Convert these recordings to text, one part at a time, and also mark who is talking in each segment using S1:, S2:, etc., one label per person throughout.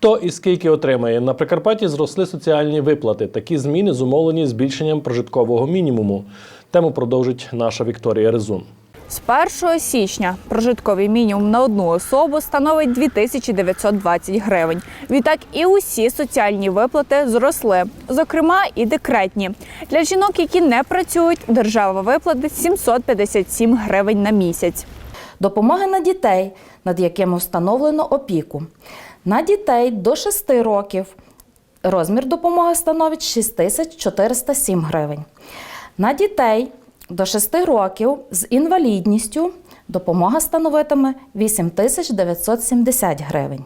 S1: Хто і скільки отримає? На Прикарпатті зросли соціальні виплати. Такі зміни зумовлені збільшенням прожиткового мінімуму. Тему продовжить наша Вікторія Резун.
S2: З 1 січня прожитковий мінімум на одну особу становить 2920 гривень. Відтак і усі соціальні виплати зросли, зокрема і декретні. Для жінок, які не працюють, держава виплатить 757 гривень на місяць.
S3: Допомоги на дітей, над якими встановлено опіку. На дітей до 6 років розмір допомоги становить 6407 гривень. На дітей до 6 років з інвалідністю допомога становитиме 8970 гривень.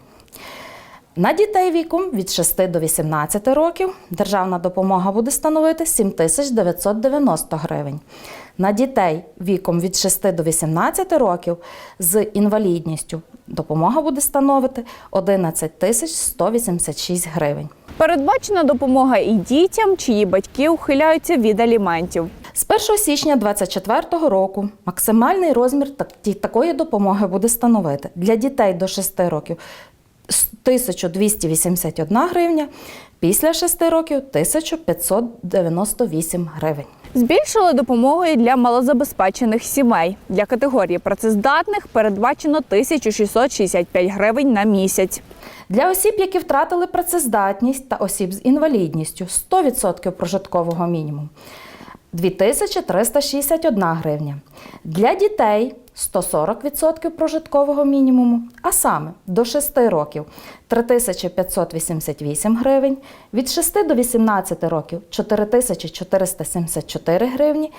S3: На дітей віком від 6 до 18 років державна допомога буде становити 7990 гривень. На дітей віком від 6 до 18 років з інвалідністю допомога буде становити 11 тисяч 186 гривень.
S2: Передбачена допомога і дітям, чиї батьки ухиляються від аліментів.
S3: З 1 січня 2024 року максимальний розмір такої допомоги буде становити для дітей до 6 років 1281 гривня, після 6 років 1598 гривень.
S2: Збільшили допомогу і для малозабезпечених сімей. Для категорії працездатних передбачено 1665 гривень на місяць.
S3: Для осіб, які втратили працездатність та осіб з інвалідністю 100% прожиткового мінімуму 2361 гривня. Для дітей 140% прожиткового мінімуму, а саме до 6 років 3588 гривень, від 6 до 18 років 4474 гривні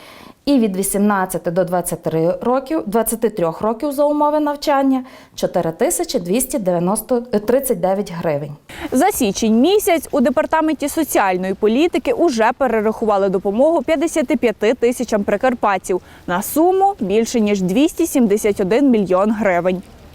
S3: і від 18 до 23 років, 23 років за умови навчання 4239 гривень.
S2: За січень місяць у департаменті соціальної політики уже перерахували допомогу 55 тисячам прикарпатців на суму більше ніж 271 мільйон гривень.